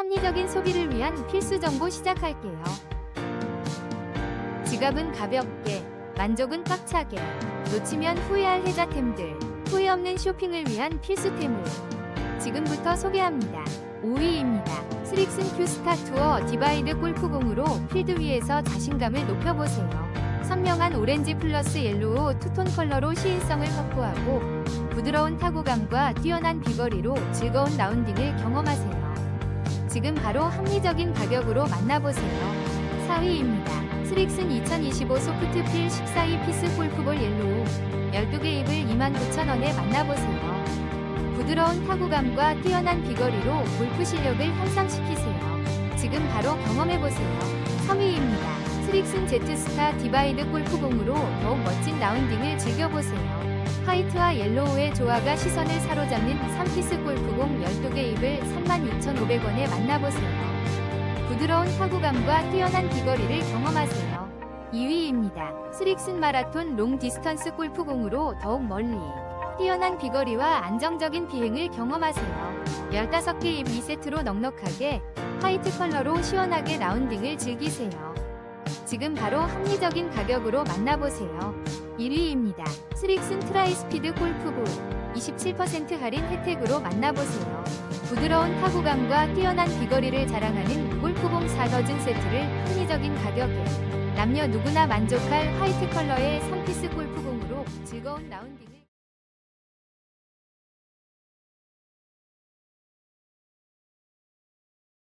합리적인 소비를 위한 필수 정보 시작할게요. 지갑은 가볍게, 만족은 꽉차게, 놓치면 후회할 혜자템들, 후회 없는 쇼핑을 위한 필수템을 지금부터 소개합니다. 5위입니다. 스릭슨 큐스타 투어 디바이드 골프공으로 필드 위에서 자신감을 높여보세요. 선명한 오렌지 플러스 옐로우 투톤 컬러로 시인성을 확보하고 부드러운 타구감과 뛰어난 비거리로 즐거운 라운딩을 경험하세요. 지금 바로 합리적인 가격으로 만나보세요. 4위입니다. 스릭슨 2025 소프트필 14위 피스 골프볼 옐로우 12개 잎을 29,000원에 만나보세요. 부드러운 타구감과 뛰어난 비거리로 골프 실력을 향상시키세요. 지금 바로 경험해보세요. 3위입니다. 스릭슨 제트스타 디바이드 골프공으로 더욱 멋진 라운딩을 즐겨보세요. 화이트와 옐로우의 조화가 시선을 사로잡는 3피스 골프공 12개 잎을 36,500원에 만나보세요. 부드러운 타구감과 뛰어난 비거리를 경험하세요. 2위입니다. 스릭슨 마라톤 롱 디스턴스 골프공으로 더욱 멀리 뛰어난 비거리와 안정적인 비행을 경험하세요. 15개 잎 2세트로 넉넉하게 화이트 컬러로 시원하게 라운딩을 즐기세요. 지금 바로 합리적인 가격으로 만나보세요. 1위입니다. 스릭슨 트라이스피드 골프볼 27% 할인 혜택으로 만나보세요. 부드러운 타구감과 뛰어난 비거리를 자랑하는 골프공 4더즌 세트를 합리적인 가격에 남녀 누구나 만족할 화이트 컬러의 3피스 골프공으로 즐거운 라운딩